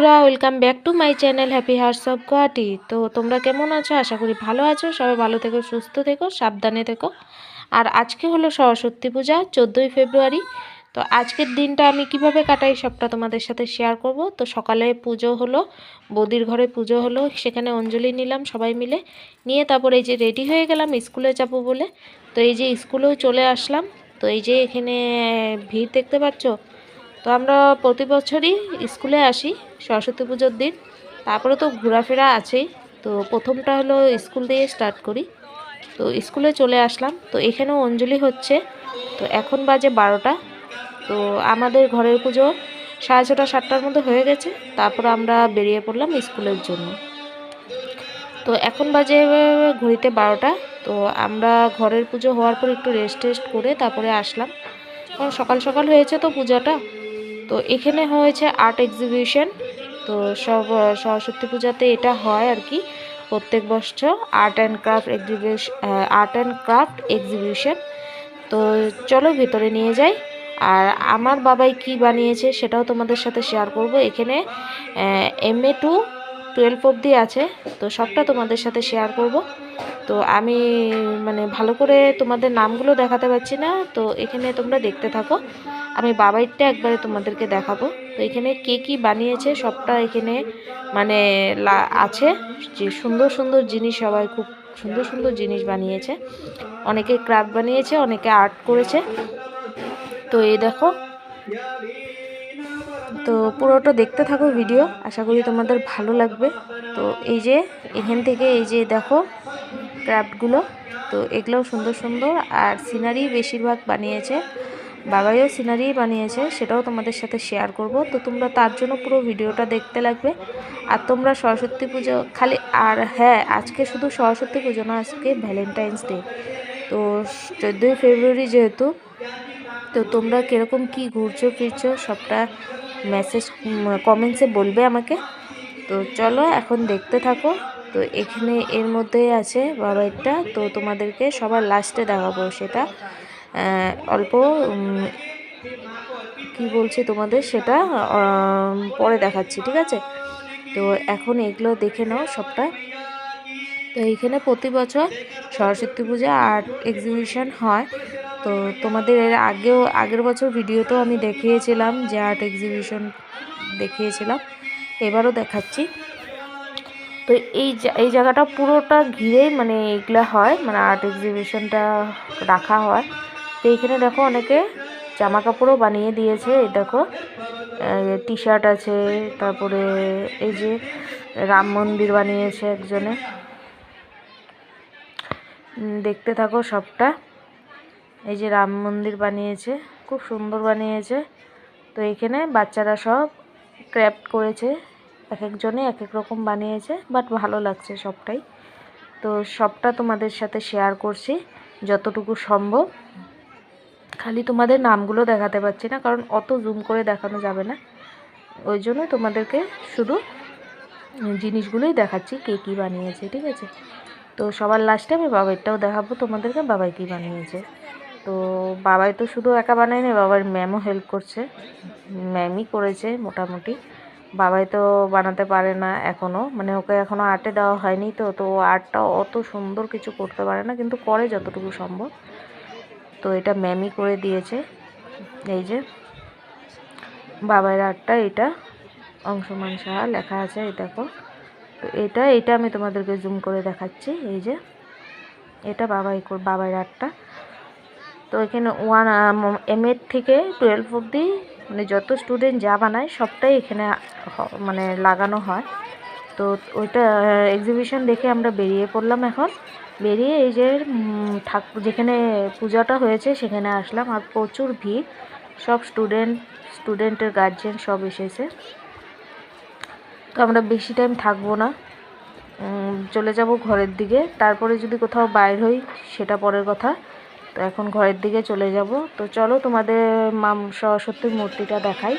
বন্ধুরা welcome back to my channel happy hearts of Guwahati তো তোমরা কেমন আছো? আশা করি ভালো আছো। সবাই ভালো থেকো, সুস্থ থেকো, সাবধানে থেকো। আর আজকে হলো সরস্বতী পূজা, চোদ্দোই ফেব্রুয়ারি। তো আজকের দিনটা আমি কীভাবে কাটাই সবটা তোমাদের সাথে শেয়ার করব। তো সকালে পুজো হলো, বৌদির ঘরে পুজো হলো, সেখানে অঞ্জলি নিলাম সবাই মিলে। নিয়ে তারপর এই যে রেডি হয়ে গেলাম, স্কুলে যাব বলে। তো এই যে স্কুলেও চলে আসলাম। তো এই যে এখানে ভিড় দেখতে পাচ্ছ? তো আমরা প্রতি বছরই স্কুলে আসি সরস্বতী পুজোর দিন। তারপরে তো ঘোরাফেরা আছেই। তো প্রথমটা হলো স্কুল দিয়ে স্টার্ট করি। তো স্কুলে চলে আসলাম। তো এখানেও অঞ্জলি হচ্ছে। তো এখন বাজে বারোটা। তো আমাদের ঘরের পুজো সাড়ে ছটা, সাতটার মধ্যে হয়ে গেছে। তারপর আমরা বেরিয়ে পড়লাম স্কুলের জন্য। তো এখন বাজে ঘড়িতে বারোটা। তো আমরা ঘরের পুজো হওয়ার পর একটু রেস্ট টেস্ট করে তারপরে আসলাম। কারণ সকাল সকাল হয়েছে তো পূজাটা। তো এখানে হয়েছে আর্ট এক্সিবিশন তো সব সরস্বতী পূজাতে এটা হয় আর কি। প্রত্যেক বছর art and craft exhibition art and craft exhibition তো চলো ভিতরে নিয়ে যাই। আর আমার বাবাই কি বানিয়েছে সেটাও তোমাদের সাথে শেয়ার করব। এখানে এম এ টু টুয়েলভ অবধি আছে, তো সবটা তোমাদের সাথে শেয়ার করব। তো আমি মানে ভালো করে তোমাদের নামগুলো দেখাতে পারছি না, তো এখানে তোমরা দেখতে থাকো। আমি বাবাইরটা একবারে তোমাদেরকে দেখাবো। তো এখানে কে কি বানিয়েছে সবটা এখানে মানে আছে। যে সুন্দর সুন্দর জিনিস সবাই খুব সুন্দর সুন্দর জিনিস বানিয়েছে। অনেকে ক্রাফট বানিয়েছে, অনেকে আর্ট করেছে। তো এই দেখো। তো পুরোটা দেখতে থাকো ভিডিও। আশা করি তোমাদের ভালো লাগবে। তো এই যে এখান থেকে এই যে দেখো ক্রাফটগুলো। তো এগুলোও সুন্দর সুন্দর আর সিনারি বেশিরভাগ বানিয়েছে। বাবাইও সিনারি বানিয়েছে, সেটাও তোমাদের সাথে শেয়ার করব। তো তোমরা তার জন্য পুরো ভিডিওটা দেখতে লাগবে। আর তোমরা সরস্বতী পুজো, খালি আর হ্যাঁ আজকে শুধু সরস্বতী পুজো না, আজকে ভ্যালেন্টাইন্স ডে তো চোদ্দোই ফেব্রুয়ারি যেহেতু, তো তোমরা কীরকম কি ঘুরছো, ফিরছো, সবটা মেসেজ কমেন্টসে বলবে আমাকে। তো চলো এখন দেখতে থাকো। তো এখানে এর মধ্যে আছে বাবাইরটা তো তোমাদেরকে সবার লাস্টে দেখাবো সেটা। অল্প কি বলছি তোমাদের সেটা? পরে দেখাচ্ছি, ঠিক আছে? তো এখন এগুলো দেখে নাও সবটা। তো এইখানে প্রতি বছর সরস্বতী পূজা আর্ট এক্সিবিশন হয়। তো তোমাদের এর আগেও, আগের বছর ভিডিওতেও আমি দেখিয়েছিলাম, যে আর্ট এক্সিবিশন দেখিয়েছিলাম। এবারও দেখাচ্ছি। তো এই এই জায়গাটা পুরোটা ঘিরেই মানে এগুলা হয় মানে আর্ট এক্সিবিশনটা রাখা হয়। তো এইখানে দেখো অনেকে জামা কাপড়ও বানিয়ে দিয়েছে, এই দেখো। টি শার্ট আছে, তারপরে এই যে রাম মন্দির বানিয়েছে একজনে। দেখতে থাকো সবটা। এই যে রাম মন্দির বানিয়েছে, খুব সুন্দর বানিয়েছে। তো এখানে বাচ্চারা সব ক্র্যাফট করেছে এক একজনে এক এক রকম বানিয়েছে, বাট ভালো লাগছে সবটাই। তো সবটা তোমাদের সাথে শেয়ার করছি, যতটুকু সম্ভব। খালি তোমাদের নামগুলো দেখাতে পারছি না, কারণ অত জুম করে দেখানো যাবে না। ওই জন্য তোমাদেরকে শুধু জিনিসগুলোই দেখাচ্ছি, কে কী বানিয়েছে, ঠিক আছে? তো সবার লাস্টে আমি বাবাইটাও দেখাবো তোমাদেরকে, বাবাই কী বানিয়েছে। তো বাবাই তো শুধু একা বানায় বানায়নি বাবার ম্যামও হেল্প করছে ম্যামই করেছে মোটামুটি। বাবাই তো বানাতে পারে না এখনও মানে ওকে এখনও আর্টে দেওয়া হয়নি তো তো আর্টটা অত সুন্দর কিছু করতে পারে না, কিন্তু করে যতটুকু সম্ভব। তো এটা ম্যামই করে দিয়েছে। এই যে বাবার আর্টটা এটা, অংশমান সাহা লেখা আছে, এই দেখো। তো এটা এটা আমি তোমাদেরকে জুম করে দেখাচ্ছি, এই যে। এটা বাবাই বাবার আর্টটা তো এখানে ওয়ান এম এর থেকে টুয়েলভ অবধি মানে যত স্টুডেন্ট যা বানায়, সবটাই এখানে মানে লাগানো হয়। তো ওইটা এক্সিবিশন দেখে আমরা বেরিয়ে পড়লাম এখন। বেরিয়ে এই যে ঠাকুর যেখানে পূজাটা হয়েছে সেখানে আসলাম। আর প্রচুর ভিড়। সব স্টুডেন্ট স্টুডেন্টের গার্জেন সব এসেছে। তো আমরা বেশি টাইম থাকব না। চলে যাব ঘরের দিকে। তারপরে যদি কোথাও বাইর হই, সেটা পরের কথা। তো এখন ঘরের দিকে চলে যাব। তো চলো তোমাদের মাম, সরস্বতীর মূর্তিটা দেখাই।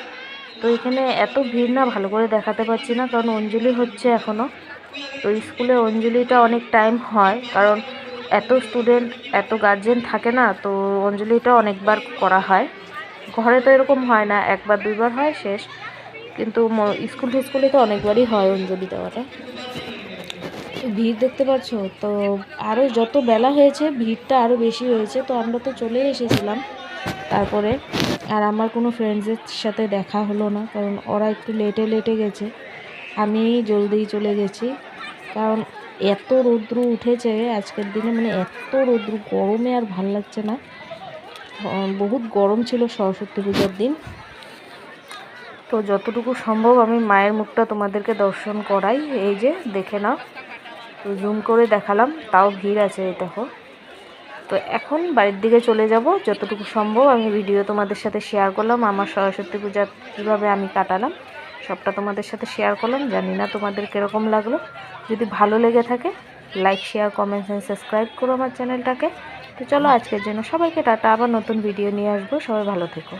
তো এখানে এত ভিড় না, ভালো করে দেখাতে পারছি না, কারণ অঞ্জলি হচ্ছে এখনও তো স্কুলে অঞ্জলিটা অনেক টাইম হয়, কারণ এত স্টুডেন্ট এত গার্জেন থাকে না, তো অঞ্জলিটা অনেকবার করা হয়। ঘরে তো এরকম হয় না, একবার, দুইবার হয়, শেষ। কিন্তু স্কুল স্কুলে তো অনেকবারই হয় অঞ্জলি দেওয়াটা। ভিড় দেখতে পাচ্ছ তো আরও যত বেলা হয়েছে, ভিড়টা আরও বেশি হয়েছে, তো আমরা তো চলে এসেছিলাম। তারপরে আর আমার কোনো ফ্রেন্ডসের সাথে দেখা হলো না, কারণ ওরা একটু লেটে লেটে গেছে। আমি জলদিই চলে গেছি, কারণ এত রৌদ্র উঠেছে আজকের দিনে মানে এত রৌদ্র, গরমে আর ভালো লাগছে না। বহুত গরম ছিল সরস্বতী পূজার দিন। তো যতটুকু সম্ভব আমি মায়ের মুখটা তোমাদেরকে দর্শন করাই, এই যে দেখে নাও। তো জুম করে দেখালাম, তাও ভিড় আছে এই দেখো। তো এখন বাড়ির দিকে চলে যাব, যতটুকু সম্ভব আমি ভিডিও তোমাদের সাথে শেয়ার করলাম, আমার সরস্বতী পূজা কীভাবে আমি কাটালাম, সবটা তোমাদের সাথে শেয়ার করলাম, জানি না তোমাদের কীরকম লাগল। যদি ভালো লেগে থাকে like share comments and subscribe করো আমার চ্যানেলটাকে তো চলো আজকের জন্য সবাইকে টাটা, আবার নতুন ভিডিও নিয়ে আসব, সবাই ভালো থেকো।